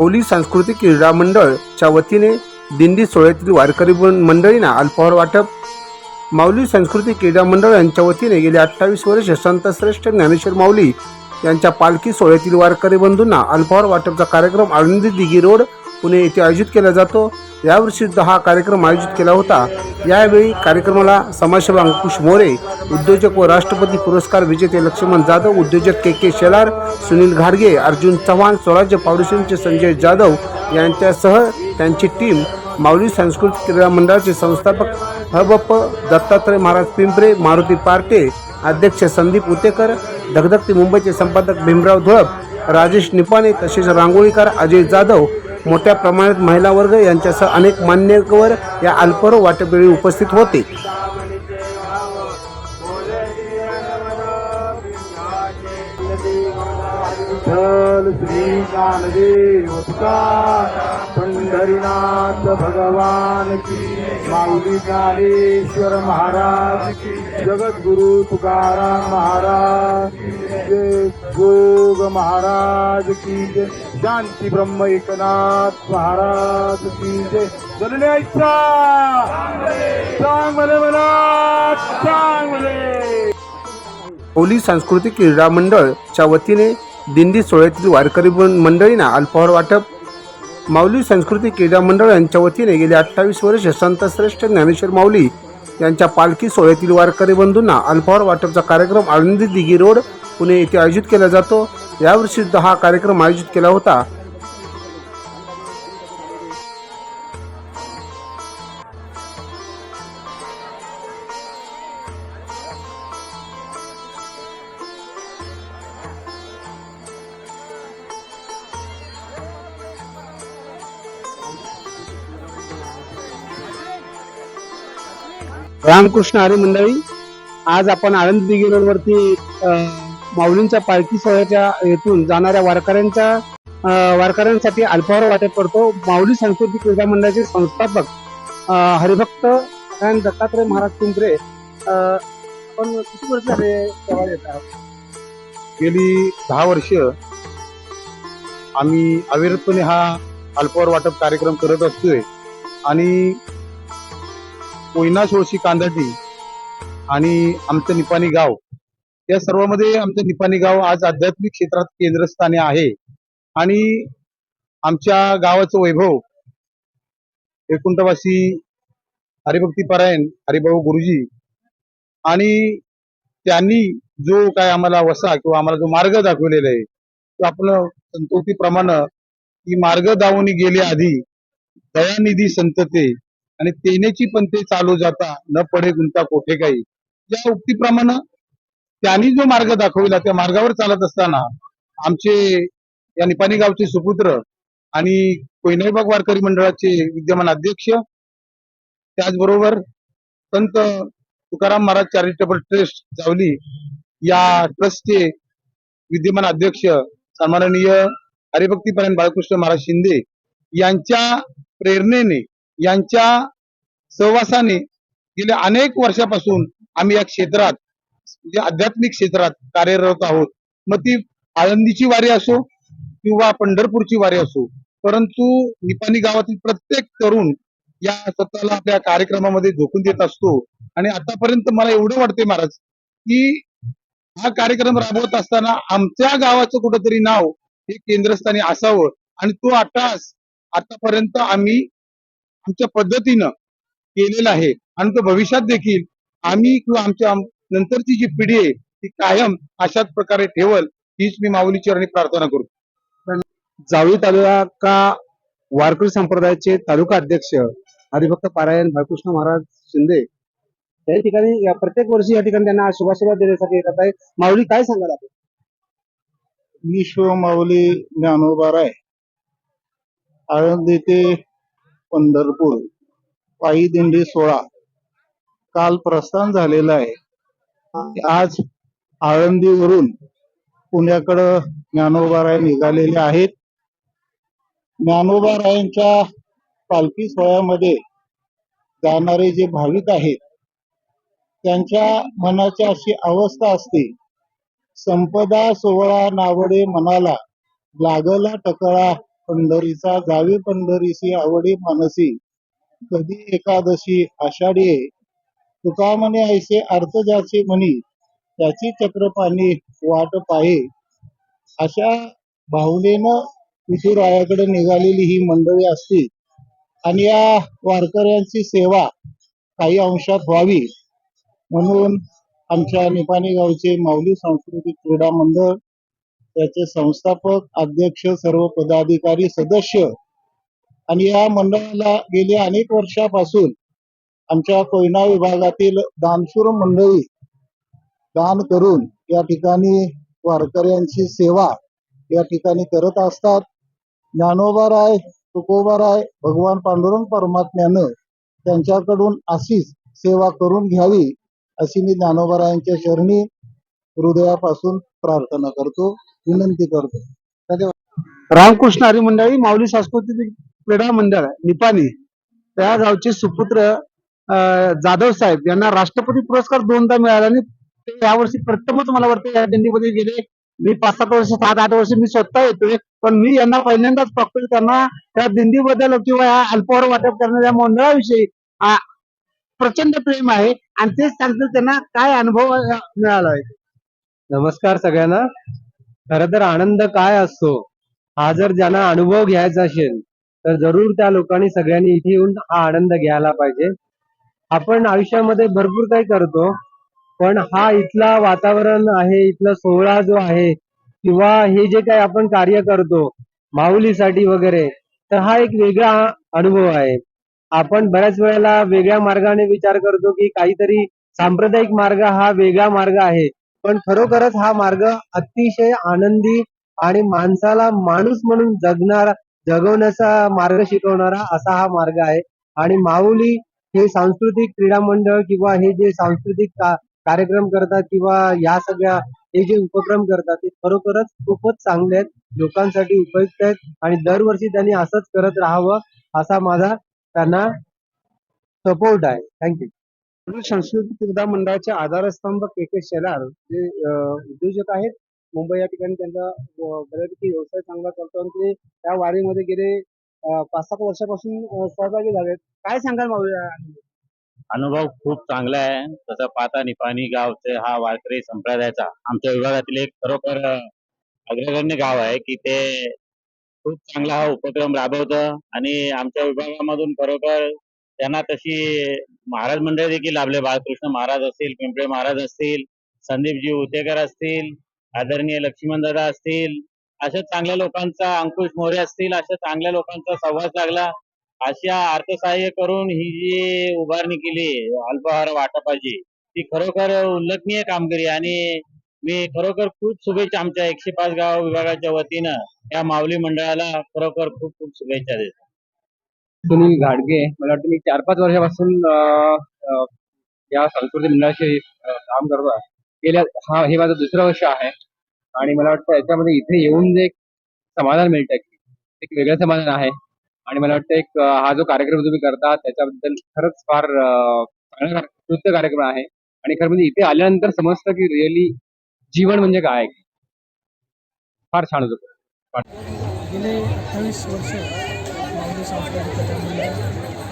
ओली सांस्कृतिक क्रीडा मंडळच्या वतीने दिंडी सोहळ्यातील वारकरी मंडळींना अल्पहार वाटप. माऊली सांस्कृतिक क्रीडा मंडळ यांच्या वतीने गेले अठ्ठावीस वर्ष संतश्रेष्ठ ज्ञानेश्वर माऊली यांच्या पालखी सोहळ्यातील वारकरी बंधूंना अल्पहार वाटपचा कार्यक्रम आळंदी दिघी रोड पुणे येथे आयोजित केला जातो. यावर्षी सुद्धा हा कार्यक्रम आयोजित केला होता. यावेळी कार्यक्रमाला समाजसेवा अंकुश मोरे उद्योजक व राष्ट्रपती पुरस्कार विजेते लक्ष्मण जाधव उद्योजक के के शेलार सुनील घाडगे अर्जुन चव्हाण स्वराज्य फाउंडेशनचे संजय जाधव यांच्यासह त्यांची टीम माऊली सांस्कृतिक क्रीडा मंडळाचे संस्थापक हबप्प दत्तात्रय महाराज पिंपरे मारुती पार्टे अध्यक्ष संदीप उतेकर धगधगती मुंबईचे संपादक भीमराव धुळप राजेश निपाणे तसेच रांगोळीकार अजय जाधव मोठ्या प्रमाणात महिला वर्ग यांच्यासह अनेक मान्यवर या अल्पर वाटपवेळी उपस्थित होते. पंढरीनाथ भगवान की माऊली ज्ञानेश्वर महाराज जगद्गुरु तुकाराम महाराज जय जोग महाराज की जय. शांती ब्रह्म एकनाथ महाराज की जय. जनन्याचा चांगले मला चांगले. ओली सांस्कृतिक क्रीडा मंडळच्या वतीने दिंडी सोहळ्यातील वारकरी मंडळींना अल्पहार वाटप माऊली सांस्कृतिक क्रीडा मंडळ यांच्या वतीने गेले अठ्ठावीस वर्ष संतश्रेष्ठ ज्ञानेश्वर माऊली यांच्या पालखी सोहळ्यातील वारकरी बंधूंना अल्पहार वाटपचा कार्यक्रम आनंदी दिघी रोड पुणे येथे आयोजित केला जातो. यावर्षी सुद्धा हा कार्यक्रम आयोजित केला होता. रामकृष्ण आरे मंडळी आज आपण आनंद दिघी रोडवरती अ, माऊलींच्या पालखी सोहळ्याच्या येथून जाणाऱ्या वारकऱ्यांच्या वारकऱ्यांसाठी अल्पहार वाटप करतो माऊली सांस्कृतिक क्रीडा मंडळाचे संस्थापक हरिभक्त दत्तात्रय महाराज पिंपरे आपण किती वर्ष झाले सेवा देत आहात? गेली दहा वर्ष आम्ही अविरतपणे हा अल्पवर वाटप कार्यक्रम करत असतोय. आणि कोयना शोळशी कांदाटी आणि आमचं निपाणी गाव. या सर्वांमध्ये आमचं निपाणी गाव आज आध्यात्मिक क्षेत्रात केंद्रस्थानी आहे. आणि आमच्या गावाचं वैभव एकूणवासी हरिभक्तीपरायण हरिभाऊ गुरुजी आणि त्यांनी जो काय आम्हाला वसा किंवा आम्हाला जो मार्ग दाखवलेला आहे तो आपलं संतोषीप्रमाणे ती मार्ग दावून गेले आधी दयानिधी संतते आणि तेनेची पण ते चालू जाता न पडे गुंता कोठे काही. या उक्तीप्रमाणे त्यांनी जो मार्ग दाखविला त्या मार्गावर चालत असताना आमचे या निपाणी गावचे सुपुत्र आणि कोयनाईबाग वारकरी मंडळाचे विद्यमान अध्यक्ष त्याचबरोबर संत तुकाराम महाराज चॅरिटेबल ट्रस्ट जावली या ट्रस्टचे विद्यमान अध्यक्ष सन्माननीय हरिभक्तीपरायण बाळकृष्ण महाराज शिंदे यांच्या प्रेरणेने यांच्या सहवासाने गेल्या अनेक वर्षापासून आम्ही या क्षेत्रात म्हणजे आध्यात्मिक क्षेत्रात कार्यरत आहोत. मग ती आळंदीची वारी असो किंवा पंढरपूरची वारी असो परंतु निपाणी गावातील प्रत्येक तरुण या स्वतःला आपल्या कार्यक्रमामध्ये झोकून देत असतो. आणि आतापर्यंत मला एवढं वाटते महाराज की हा कार्यक्रम राबवत असताना आमच्या गावाचं कुठंतरी नाव हे केंद्रस्थानी असावं. आणि तो आटास आतापर्यंत आम्ही आमच्या पद्धतीनं केलेला आहे. आणि तो भविष्यात देखील आम्ही किंवा आमच्या नंतरची जी पिढी आहे ती कायम अशाच प्रकारे ठेवल हीच मी माऊली चरणी प्रार्थना करतो. जावळी तालुका वारकरी संप्रदायाचे तालुका अध्यक्ष हरिभक्त पारायण बाळकृष्ण महाराज शिंदे या ठिकाणी या प्रत्येक वर्षी या ठिकाणी त्यांना शुभाशीर्वाद देण्यासाठी येतात आहे. माऊली काय सांगाल आपण? विश्व माऊली ज्ञानोबाराय आळंदी ते पंढरपूर पायी दिंडी सोहळा. काल प्रस्थान झालेला आहे. आज आळंदीवरून पुण्याकडं ज्ञानोबाराय निघालेले आहेत. ज्ञानोबारायांच्या पालखी सोहळ्यामध्ये जाणारे जे भाविक आहेत त्यांच्या मनाची अशी अवस्था असते. संपदा सोहळा नावडे मनाला लागला टकळा. पंढरीचा जावी पंढरीसी आवडी मानसी. कधी एकादशी आषाढी तुका म्हणे ऐसे अर्थ ज्याचे म्हणी त्याची चक्रपाणी वाट पाहे. अशा भावनेनं विठुरायाकडे निघालेली ही मंडळी असती. आणि या वारकऱ्यांची सेवा काही अंशात व्हावी. म्हणून आमच्या निपाणी गावचे माऊली सांस्कृतिक क्रीडा मंडळ त्याचे संस्थापक अध्यक्ष सर्व पदाधिकारी सदस्य आणि या मंडळाला गेल्या अनेक वर्षापासून आमच्या कोयना विभागातील दानशूर मंडळी दान करून या ठिकाणी वारकऱ्यांची सेवा या ठिकाणी करत असतात. ज्ञानोबाराय तुकोबाराय भगवान पांडुरंग परमात्म्यानं त्यांच्याकडून अशीच सेवा करून घ्यावी अशी मी ज्ञानोबारायांच्या शरणी हृदयापासून प्रार्थना करतो. विनंती करतो. रामकृष्ण हरी मंडळी माऊली सांस्कृतिक क्रीडा मंडळ निपाणी. त्या गावचे सुपुत्र जाधव साहेब यांना राष्ट्रपती पुरस्कार दोनदा मिळाला आणि ते यावर्षी प्रथमच मला वाटतं या दिंडीमध्ये गेले. मी पाच सात वर्ष सात आठ वर्ष मी स्वतः येतोय पण मी यांना पहिल्यांदाच फक्त त्यांना त्या दिंडीबद्दल किंवा या अल्पहार वाटप करणाऱ्या मंडळाविषयी प्रचंड प्रेम आहे आणि तेच सांगतो त्यांना काय अनुभव मिळाला आहे. नमस्कार सगळ्यांना. खर तर आनंद काय असतो? हा जर ज्यांना अनुभव घ्यायचा असेल तर जरूर त्या लोकांनी सगळ्यांनी इथे येऊन हा आनंद घ्यायला पाहिजे. आपण आयुष्यामध्ये भरपूर काही करतो पण हा इथला वातावरण आहे इथला सोहळा जो आहे किंवा हे जे काही आपण कार्य करतो माऊलीसाठी वगैरे तर हा एक वेगळा अनुभव आहे. आपण बऱ्याच वेळेला वेगळ्या मार्गाने विचार करतो की काहीतरी सांप्रदायिक मार्ग हा वेगळा मार्ग आहे. पण खरोखरच हा मार्ग अतिशय आनंदी आणि माणसाला माणूस म्हणून जगणारा जगवण्याचा मार्ग शिकवणारा असा हा मार्ग आहे. आणि माऊली हे सांस्कृतिक क्रीडा मंडळ किंवा हे जे सांस्कृतिक का- कार्यक्रम करतात किंवा या सगळ्या हे जे उपक्रम करतात ते खरोखरच खूपच चांगले आहेत लोकांसाठी उपयुक्त आहेत आणि दरवर्षी त्यांनी असंच करत राहावं असा माझा त्यांना सपोर्ट आहे. थँक्यू सांस्कृतिक क्रीडा मंडळाचे आधारस्तंभ के के शेलार जे उद्योजक आहेत मुंबई या ठिकाणी त्यांचा बऱ्यापैकी व्यवसाय चांगला करतो आणि ते त्या वारीमध्ये गेले पाच सात वर्षापासून सहभागी झालेत. काय सांगाल अनुभव? खूप चांगला आहे. तसं पाता निपाणी गावचे हा वारकरी संप्रदायाचा आमच्या विभागातील एक खरोखर अग्रगण्य गाव आहे की ते खूप चांगला हा उपक्रम राबवतं आणि आमच्या विभागामधून खरोखर त्यांना तशी महाराज मंडळ देखील लाभले. बाळकृष्ण महाराज असतील पिंपळे महाराज असतील संदीपजी उतेकर असतील आदरणीय लक्ष्मण दादा असतील अशा चांगल्या लोकांचा अंकुश मोरे असतील अशा चांगल्या लोकांचा संवाद लागला अशा अर्थसहाय्य करून ही जी उभारणी केली अल्पहार वाटपाची ती खरोखर उल्लेखनीय कामगिरी आणि मी खरोखर खूप शुभेच्छा आमच्या एकशे पाच गाव विभागाच्या वतीनं या माऊली मंडळाला खरोखर खूप खूप शुभेच्छा देतो. सुनील घाडगे. मला वाटतं मी चार पाच वर्षापासून या सांस्कृतिक मंडळाशी काम करतो आहे. गेल्या हा हे माझं दुसरं वर्ष आहे. आणि मला वाटतं याच्यामध्ये इथे येऊन जे एक समाधान मिळतं एक वेगळं समाधान आहे. आणि मला वाटतं एक हा जो कार्यक्रम तुम्ही करता त्याच्याबद्दल खरंच फार अं, चांगला कार्यक्रम आहे. आणि खरं म्हणजे इथे आल्यानंतर समजतं की रिअली जीवन म्हणजे काय? आहे. फार छान होतं. गेले अठ्ठावीस वर्ष माऊली सांस्कृतिक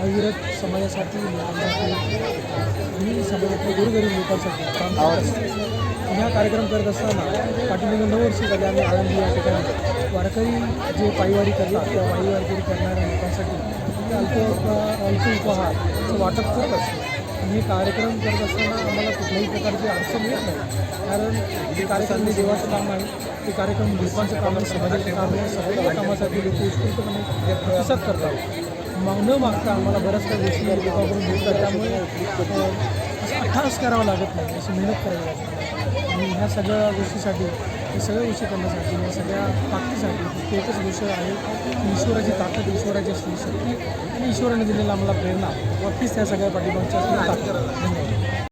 अविरत समाजासाठी आणि समाजातल्या गोरगरीब लोकांसाठी काम आणि हा कार्यक्रम करत असताना पाठीमागे नऊ वर्ष झाले आम्ही आळंदी या ठिकाणी. वारकरी जे पायवारी करतात किंवा पायवारी करणाऱ्या लोकांसाठी अल्प अल्प उपहारचं वाटप करत असतो. मी कार्यक्रम करत असताना आम्हाला कुठल्याही प्रकारची अडचण येत नाही. कारण हे कार्यक्रम देवाचं काम आहे ते कार्यक्रम लोकांचं काम आहे समाजाचं काम आहे सगळ्या कामासाठी लोक उत्स्फूर्तपणे प्रतिसाद करतात मग न मागता आम्हाला बऱ्याच काही गोष्टी लोकांकडून मिळतात त्यामुळे असं अठ्ठास करावं लागत नाही अशी मेहनत करावी लागत नाही. आणि ह्या सगळ्या गोष्टीसाठी हे सगळ्या गोष्टी करण्यासाठी या सगळ्या ताकदीसाठी फक्त एकच गोष्ट आहे की ईश्वराची ताकद ईश्वराची असली शक्ती आणि ईश्वराने दिलेला आम्हाला प्रेरणा. नक्कीच त्या सगळ्या पाठीमागच्या असलेली ताकद. धन्यवाद.